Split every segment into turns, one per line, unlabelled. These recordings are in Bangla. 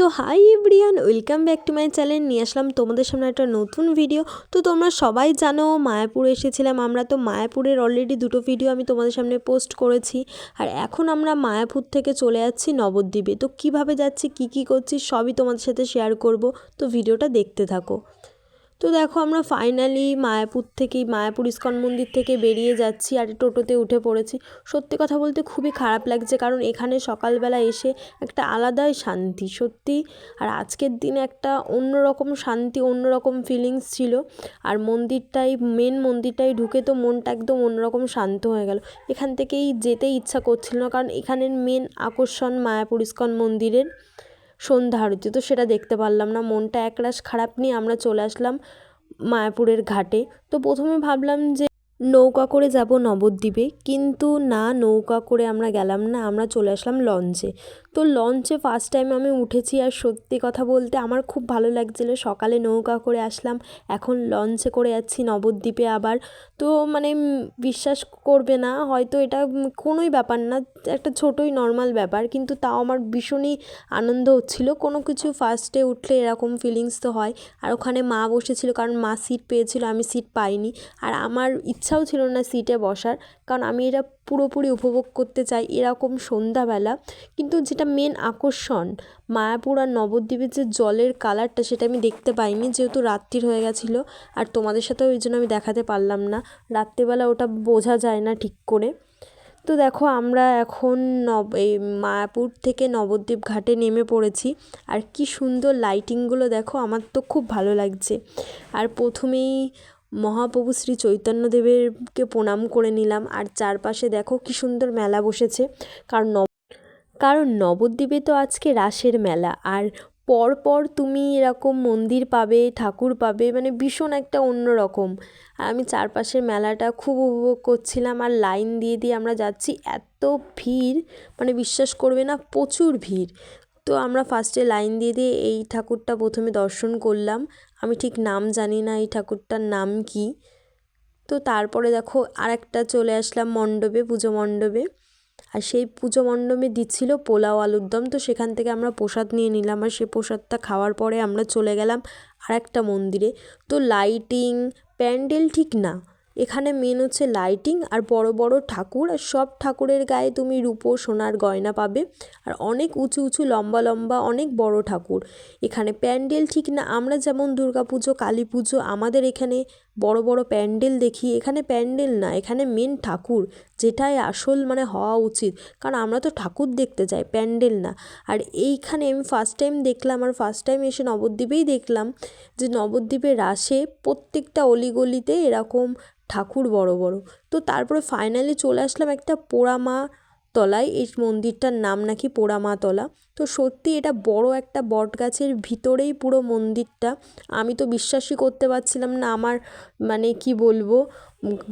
তো hi everyone welcome back to my channel নিয়ে আসলাম তোমাদের সামনে একটা নতুন ভিডিও তো তোমরা সবাই জানো, মায়াপুর এসেছিলাম আমরা। তো মায়াপুরের অলরেডি দুটো ভিডিও আমি তোমাদের সামনে পোস্ট করেছি। আর এখন আমরা মায়াপুর থেকে চলে যাচ্ছি নবদ্বীপে। তো কীভাবে যাচ্ছি, কি কি করছি, সবই তোমাদের সাথে শেয়ার করব। তো ভিডিওটা দেখতে থাকো। তো দেখো আমরা ফাইনালি মায়াপুর থেকেই মায়াপুর ইস্কন মন্দির থেকে বেরিয়ে যাচ্ছি আর টোটোতে উঠে পড়েছি। সত্যি কথা বলতে খুবই খারাপ লাগছে কারণ এখানে সকালবেলা এসে একটা আলাদাই শান্তি, সত্যি। আর আজকের দিনে একটা অন্যরকম শান্তি, অন্যরকম ফিলিংস ছিল। আর মন্দিরটাই মেন মন্দিরটাই ঢুকে তো মনটা একদম অন্যরকম শান্ত হয়ে গেল। এখান থেকেই যেতে ইচ্ছা করছিল না কারণ এখানের মেন আকর্ষণ মায়াপুর ইস্কন মন্দিরের। সন্ধ্যা আরতি। তো সেটা দেখতে পারলাম না, মনটা একরাশ খারাপ নিয়ে আমরা চলে আসলাম মায়াপুরের ঘাটে। তো প্রথমে ভাবলাম যে নৌকা করে যাব নবদ্বীপে। কিন্তু না, নৌকা করে আমরা গেলাম না, আমরা চলে আসলাম লঞ্চে। তো লঞ্চে ফার্স্ট টাইম আমি উঠেছি আর সত্যি কথা বলতে আমার খুব ভালো লাগছিল। সকালে নৌকা করে আসলাম, এখন লঞ্চে করে যাচ্ছি নবদ্বীপে আবার। তো মানে বিশ্বাস করবে না, হয়তো এটা কোনোই ব্যাপার না, একটা ছোটোই নর্মাল ব্যাপার। কিন্তু তাও আমার ভীষণই আনন্দ হচ্ছিল। কোনো কিছু ফার্স্টে উঠলে এরকম ফিলিংস তো হয়। আর ওখানে মা বসেছিল, কারণ মা সিট পেয়েছিল, আমি সিট পাইনি। আর আমার ইচ্ছাও ছিল না সিটে বসার। কারণ আমি এটা পুরোপুরি উপভোগ করতে চাই এরকম সন্ধ্যাবেলা। কিন্তু যেটা মেন আকর্ষণ, মায়াপুর আর নবদ্বীপের যে জলের কালারটা সেটা আমি দেখতে পাইনি, যেহেতু রাত্রির হয়ে গেছিল। আর তোমাদের সাথেও ওই জন্য আমি দেখাতে পারলাম না। রাত্রিবেলা ওটা বোঝা যায় না ঠিক করে। তো দেখো, আমরা এখন নব, এই মায়াপুর থেকে নবদ্বীপ ঘাটে নেমে পড়েছি। আর কি সুন্দর লাইটিংগুলো দেখো, আমার তো খুব ভালো লাগছে। আর প্রথমেই মহাপ্রভু শ্রী চৈতন্যদেবেরকে প্রণাম করে নিলাম। আর চারপাশে দেখো কি সুন্দর মেলা বসেছে। কারণ নব কারণ নবদ্বীপে তো আজকে রাসের মেলা। আর পরপর তুমি এরকম মন্দির পাবে, ঠাকুর পাবে মানে ভীষণ একটা অন্য রকম আর আমি চারপাশের মেলাটা খুব উপভোগ করছিলাম আর লাইন দিয়ে দিয়ে আমরা যাচ্ছি। এত ভিড় মানে বিশ্বাস করবে না, প্রচুর ভিড়। তো আমরা ফার্স্টে লাইন দিয়ে দিয়ে এই ঠাকুরটা প্রথমে দর্শন করলাম। আমি ঠিক নাম জানি না এই ঠাকুরটার নাম কি। তো তারপরে দেখো আরেকটা চলে আসলাম মণ্ডপে, পুজো মণ্ডপে। আর সেই পুজো মণ্ডপে দিচ্ছিল পোলাও আলুর দম। তো সেখান থেকে আমরা প্রসাদ নিয়ে নিলাম আর সেই প্রসাদটা খাওয়ার পরে আমরা চলে গেলাম আর একটা মন্দিরে। তো লাইটিং প্যান্ডেল ঠিক না। এখানে মেন হচ্ছে লাইটিং আর বড় বড় ঠাকুর, আর সব ঠাকুরের গায়ে তুমি রূপো, সোনার গয়না পাবে। আর অনেক উঁচু উঁচু, লম্বা লম্বা, অনেক বড় ঠাকুর। এখানে প্যান্ডেল ঠিক না, আমরা যেমন দুর্গাপুজো কালী পুজো আমাদের এখানে বড় বড় প্যান্ডেল দেখি। এখানে প্যান্ডেল না, এখানে মেন ঠাকুর, যেটাই আসল মানে হওয়া উচিত। কারণ আমরা তো ঠাকুর দেখতে যাই প্যান্ডেল না। আর এইখানে আমি ফার্স্ট টাইম দেখলাম, আর ফার্স্ট টাইম এসে নবদ্বীপেই দেখলাম যে নবদ্বীপের রাসে প্রত্যেকটা অলিগলিতে এরকম ঠাকুর বড় বড়। তো তারপরে ফাইনালি চলে আসলাম একটা পোড়ামা তলায়, এই মন্দিরটার নাম নাকি পোড়ামা তলা তো সত্যি এটা বড় একটা বট গাছের ভিতরেই পুরো মন্দিরটা। আমি তো বিশ্বাসই করতে পারছিলাম না, আমার মানে কি বলব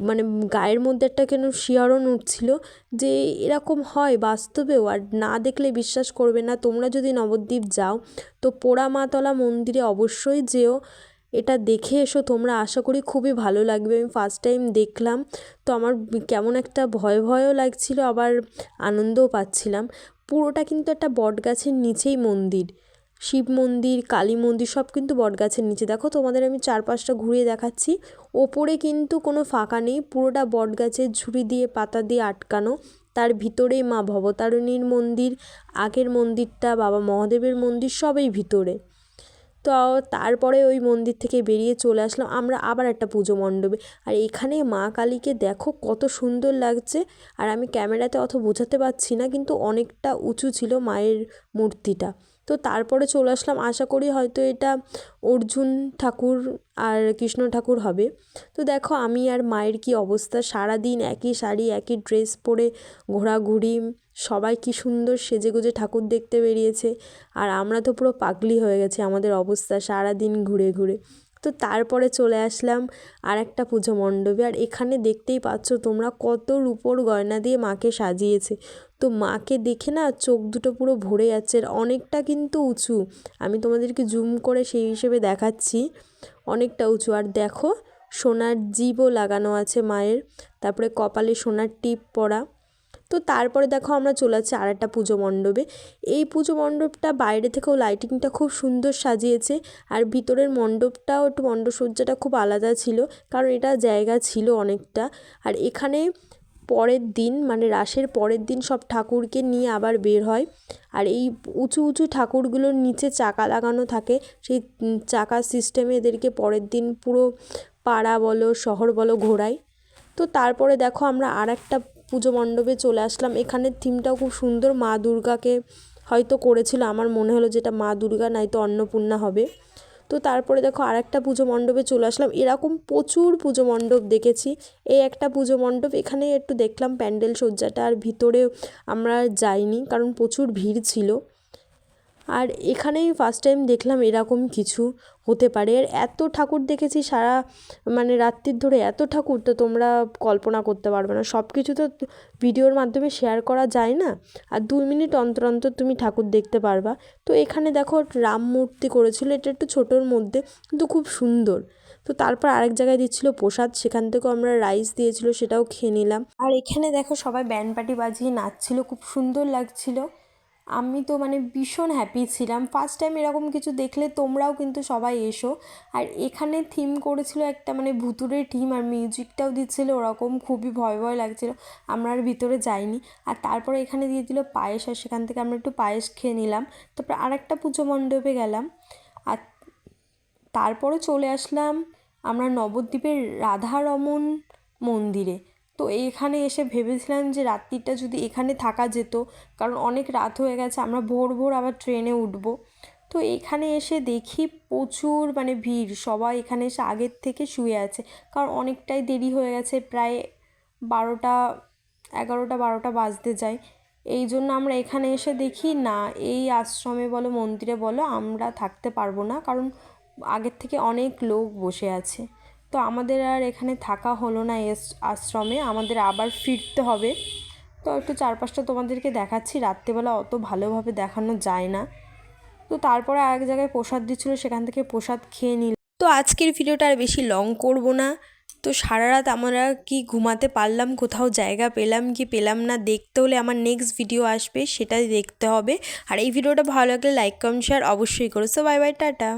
মানে গায়ের মধ্যে একটা কেন শিহরণ উঠছিল যে এরকম হয় বাস্তবেও। আর না দেখলে বিশ্বাস করবে না, তোমরা যদি নবদ্বীপ যাও, তো পোড়ামাতলা মন্দিরে অবশ্যই যেও। এটা দেখে এসো, তোমরা আশা করি খুবই ভালো লাগবে। আমি ফার্স্ট টাইম দেখলাম, তো আমার কেমন একটা ভয় ভয়ও লাগছিল, আবার আনন্দও পাচ্ছিলাম। পুরোটা কিন্তু একটা বট গাছের নিচেই মন্দির। শিব মন্দির, কালী মন্দির, সব কিন্তু বট গাছের নিচে। দেখো, তোমাদের আমি চারপাশটা ঘুরিয়ে দেখাচ্ছি। ওপরে কিন্তু কোনো ফাঁকা নেই, পুরোটা বট গাছের ঝুড়ি দিয়ে, পাতা দিয়ে আটকানো। তার ভিতরেই মা ভবতারিণীর মন্দির, আগের মন্দিরটা, বাবা মহাদেবের মন্দির, সবই ভিতরে। তো তারপরে ওই মন্দির থেকে বেরিয়ে চলে আসলাম। আমরা আবার একটা পুজো মণ্ডপে। আর এখানে মা কালীকে দেখো কত সুন্দর লাগছে। আর আমি ক্যামেরাতে অত বোঝাতে পারছি না, কিন্তু অনেকটা উঁচু ছিল মায়ের মূর্তিটা। তো তারপরে চলে আসলাম, আশা করি হয়তো এটা অর্জুন ঠাকুর আর কৃষ্ণ ঠাকুর হবে। তো দেখো, আমি আর মায়ের কি অবস্থা? সারা দিন একই শাড়ি, একই ড্রেস পরে ঘোরাঘুরি, সবাই কি সুন্দর সেজে গুজে ঠাকুর দেখতে বেরিয়েছে। আর আমরা তো পুরো পাগলি হয়ে গেছি আমাদের অবস্থা সারা দিন ঘুরে ঘুরে। তো তারপরে চলে আসলাম আর একটা পুজো মণ্ডপে। আর এখানে দেখতেই পাচ্ছ তোমরা কত রূপোর গয়না দিয়ে মাকে সাজিয়েছে। তো মাকে দেখে না চোখ দুটো পুরো ভরে যাচ্ছে আর অনেকটা কিন্তু উঁচু। আমি তোমাদেরকে জুম করে সেই হিসেবে দেখাচ্ছি। অনেকটা উঁচু। আর দেখো, সোনার জীবও লাগানো আছে মায়ের। তারপরে কপালে সোনার টিপ পরা। তো তারপরে দেখো আমরা চলে যাচ্ছি আর একটা পুজো মণ্ডপে। এই পুজো মণ্ডপটা বাইরে থেকেও লাইটিংটা খুব সুন্দর সাজিয়েছে আর ভিতরের মণ্ডপটাও একটু মণ্ডপসজ্জাটা খুব আলাদা ছিল, কারণ এটা জায়গা ছিল অনেকটা। আর এখানে পরের দিন মানে রাসের পরের দিন সব ঠাকুরকে নিয়ে আবার বের হয়। আর এই উঁচু উঁচু ঠাকুরগুলোর নিচে চাকা লাগানো থাকে, সেই চাকা সিস্টেমে এদেরকে পরের দিন পুরো পাড়া বলো, শহর বলো ঘোরায়। তো তারপরে দেখো আমরা আর একটা পুজো মণ্ডপে চলে আসলাম। এখানের থিমটাও খুব সুন্দর। মা দুর্গাকে হয়তো করেছিল। আমার মনে হলো যেটা মা দুর্গা, নয়তো অন্নপূর্ণা হবে। তো তারপরে দেখো আর একটা পুজো মণ্ডপে চলে আসলাম। এরকম প্রচুর পুজো মণ্ডপ দেখেছি। এই একটা পুজো মণ্ডপ এখানে একটু দেখলাম প্যান্ডেল সজ্জাটা। আর ভিতরে আমরা যাইনি, কারণ প্রচুর ভিড় ছিল। আর এখানেই ফার্স্ট টাইম দেখলাম এরকম কিছু হতে পারে। আর এত ঠাকুর দেখেছি সারা মানে রাত্রির ধরে এত ঠাকুর তো তোমরা কল্পনা করতে পারবে না। সব কিছু তো ভিডিওর মাধ্যমে শেয়ার করা যায় না। আর দুই মিনিট অন্তর অন্তর তুমি ঠাকুর দেখতে পারবা। তো এখানে দেখো রাম মূর্তি করেছিল, এটা একটু ছোটোর মধ্যে কিন্তু খুব সুন্দর। তো তারপর আরেক জায়গায় দিচ্ছিল প্রসাদ, সেখান থেকেও আমরা রাইস দিয়েছিলো, সেটাও খেয়ে নিলাম। আর এখানে দেখো সবাই ব্যান্ড পার্টি বাজিয়ে নাচছিল, খুব সুন্দর লাগছিল। আমি তো মানে ভীষণ হ্যাপি ছিলাম। ফার্স্ট টাইম এরকম কিছু দেখলে তোমরাও কিন্তু সবাই এসো। আর এখানে থিম করেছিল একটা মানে ভুতুরের থিম আর মিউজিকটাও দিচ্ছিল, ওরকম খুবই ভয় ভয় লাগছিল। আমরা আর ভিতরে যাইনি। আর তারপরে এখানে দিয়ে দিল পায়েস আর সেখান থেকে আমরা একটু পায়েস খেয়ে নিলাম। তারপর আরেকটা পুজো মণ্ডপে গেলাম। আর তারপরে চলে আসলাম আমরা নবদ্বীপের রাধারমন মন্দিরে। তো এখানে এসে ভেবেছিলাম যে রাত্রিটা যদি এখানে থাকা যেত, কারণ অনেক রাত হয়ে গেছে, আমরা ভোর ভোর আবার ট্রেনে উঠব। তো এখানে এসে দেখি প্রচুর মানে ভিড়, সবাই এখানে এসে আগের থেকে শুয়ে আছে, কারণ অনেকটাই দেরি হয়ে গেছে, প্রায় বারোটা, এগারোটা, বারোটা বাজতে যায়। এই জন্য আমরা এখানে এসে দেখি, না, এই আশ্রমে বলো, মন্দিরে বলো, আমরা থাকতে পারব না, কারণ আগের থেকে অনেক লোক বসে আছে। তো আমাদের আর এখানে থাকা হলো না এস আশ্রমে, আমাদের আবার ফিরতে হবে। তো একটু চারপাশটা তোমাদেরকে দেখাচ্ছি, রাত্রেবেলা অত ভালোভাবে দেখানো যায় না। তো তারপরে আরেক জায়গায় প্রসাদ দিচ্ছিল, সেখান থেকে প্রসাদ খেয়ে নিল। তো আজকের ভিডিওটা আর বেশি লং করব না। তো সারা রাত আমরা কি ঘুমাতে পারলাম, কোথাও জায়গা পেলাম কি পেলাম না, দেখতে হলে আমার নেক্সট ভিডিও আসবে, সেটাই দেখতে হবে। আর এই ভিডিওটা ভালো লাগলে লাইক কমেন্ট শেয়ার অবশ্যই করো। So bye bye tata.